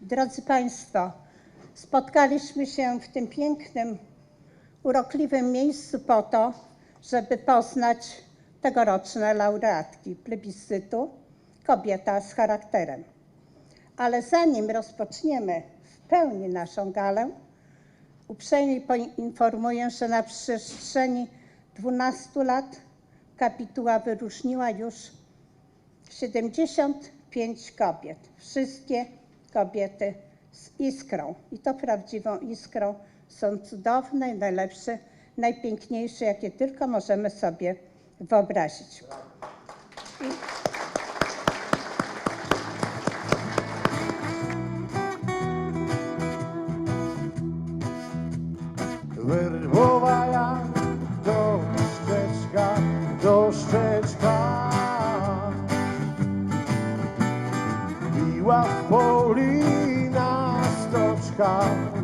Drodzy Państwo, spotkaliśmy się w tym pięknym, urokliwym miejscu po to, żeby poznać tegoroczne laureatki plebiscytu Kobieta z charakterem. Ale zanim rozpoczniemy w pełni naszą galę, uprzejmie poinformuję, że na przestrzeni 12 lat kapituła wyróżniła już 75 kobiet. Wszystkie kobiety z iskrą. I to prawdziwą iskrą. Są cudowne, najlepsze, najpiękniejsze, jakie tylko możemy sobie wyobrazić. Werbowa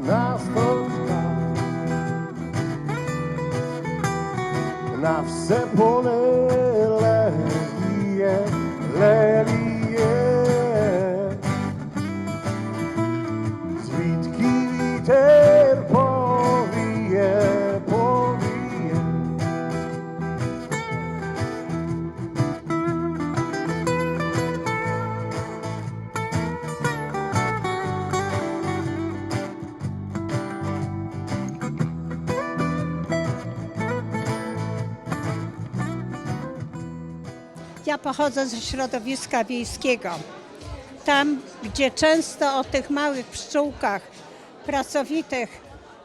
na stolkách. Na vse pole lelije, lelije. Svítky vítej, Ja pochodzę ze środowiska wiejskiego. Tam, gdzie często o tych małych pszczółkach pracowitych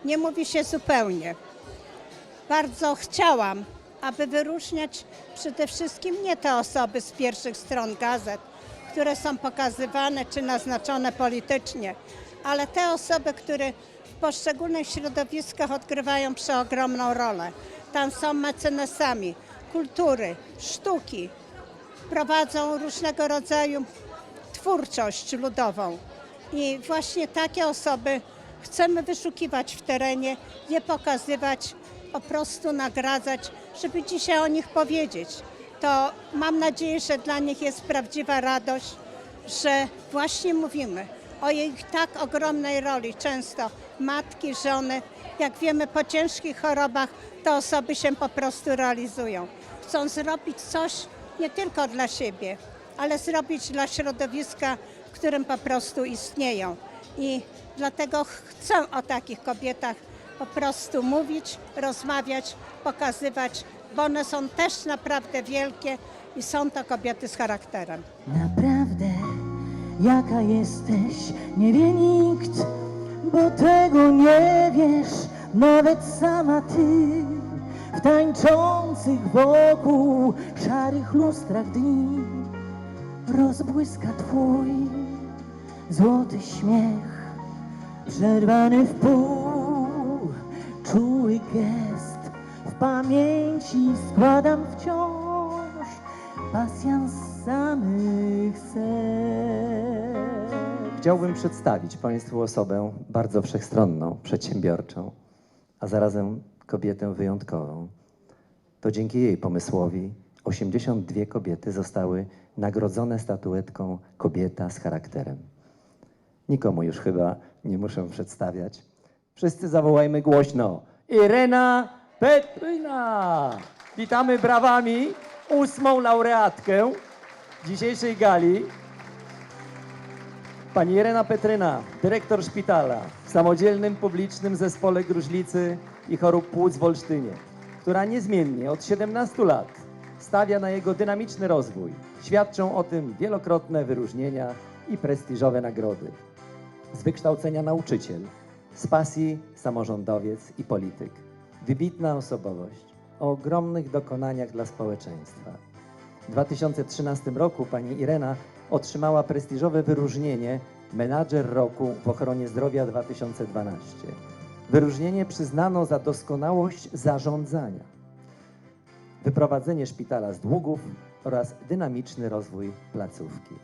nie mówi się zupełnie. Bardzo chciałam, aby wyróżniać przede wszystkim nie te osoby z pierwszych stron gazet, które są pokazywane czy naznaczone politycznie, ale te osoby, które w poszczególnych środowiskach odgrywają przeogromną rolę. Tam są mecenasami kultury, sztuki, prowadzą różnego rodzaju twórczość ludową. I właśnie takie osoby chcemy wyszukiwać w terenie, je pokazywać, po prostu nagradzać, żeby dzisiaj o nich powiedzieć. To mam nadzieję, że dla nich jest prawdziwa radość, że właśnie mówimy o ich tak ogromnej roli. Często matki, żony, jak wiemy, po ciężkich chorobach te osoby się po prostu realizują. Chcą zrobić coś nie tylko dla siebie, ale zrobić dla środowiska, w którym po prostu istnieją. I dlatego chcę o takich kobietach po prostu mówić, rozmawiać, pokazywać, bo one są też naprawdę wielkie i są to kobiety z charakterem. Naprawdę, jaka jesteś, nie wie nikt, bo tego nie wiesz, nawet sama ty. W tańczących wokół szarych lustrach dni rozbłyska twój złoty śmiech, przerwany w pół, czuły gest. W pamięci składam wciąż pasjans samych serc. Chciałbym przedstawić Państwu osobę bardzo wszechstronną, przedsiębiorczą, a zarazem kobietę wyjątkową. To dzięki jej pomysłowi 82 kobiety zostały nagrodzone statuetką Kobieta z charakterem. Nikomu już chyba nie muszę przedstawiać. Wszyscy zawołajmy głośno. Irena Petryna! Witamy brawami ósmą laureatkę dzisiejszej gali. Pani Irena Petryna, dyrektor szpitala w samodzielnym publicznym zespole gruźlicy i chorób płuc w Olsztynie, która niezmiennie od 17 lat stawia na jego dynamiczny rozwój. Świadczą o tym wielokrotne wyróżnienia i prestiżowe nagrody. Z wykształcenia nauczyciel, z pasji samorządowiec i polityk. Wybitna osobowość o ogromnych dokonaniach dla społeczeństwa. W 2013 roku pani Irena otrzymała prestiżowe wyróżnienie Menadżer Roku w ochronie zdrowia 2012. Wyróżnienie przyznano za doskonałość zarządzania, wyprowadzenie szpitala z długów oraz dynamiczny rozwój placówki.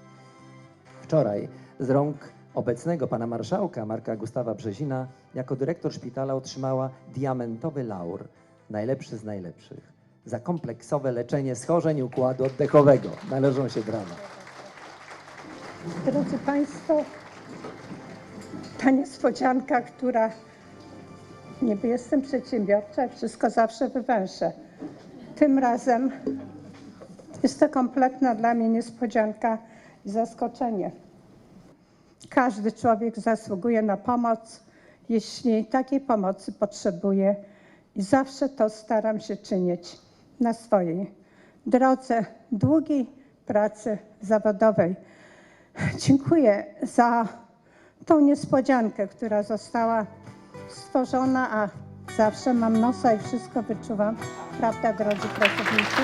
Wczoraj z rąk obecnego pana marszałka Marka Gustawa Brzezina jako dyrektor szpitala otrzymała diamentowy laur, najlepszy z najlepszych, za kompleksowe leczenie schorzeń układu oddechowego. Należą się brawa. Drodzy Państwo, ta niespodzianka, która niby jestem przedsiębiorcza, wszystko zawsze wywęszę. Tym razem jest to kompletna dla mnie niespodzianka i zaskoczenie. Każdy człowiek zasługuje na pomoc, jeśli takiej pomocy potrzebuje i zawsze to staram się czynić na swojej drodze długiej pracy zawodowej. Dziękuję za tą niespodziankę, która została stworzona, a zawsze mam nosa i wszystko wyczuwam. Prawda, drodzy pracownicy?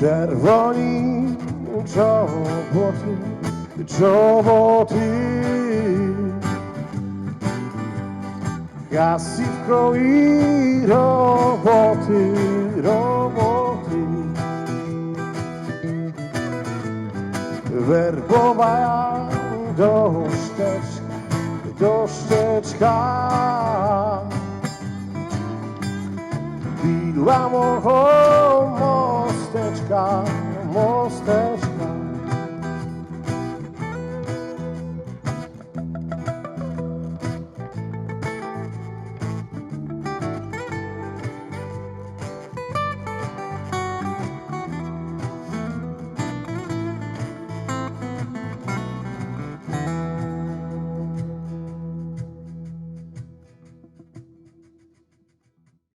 Czerwoni czołoty, czołoty Hasywko i roboty, roboty werbowa do Stecz, do Steczka. Biłam mosteczka.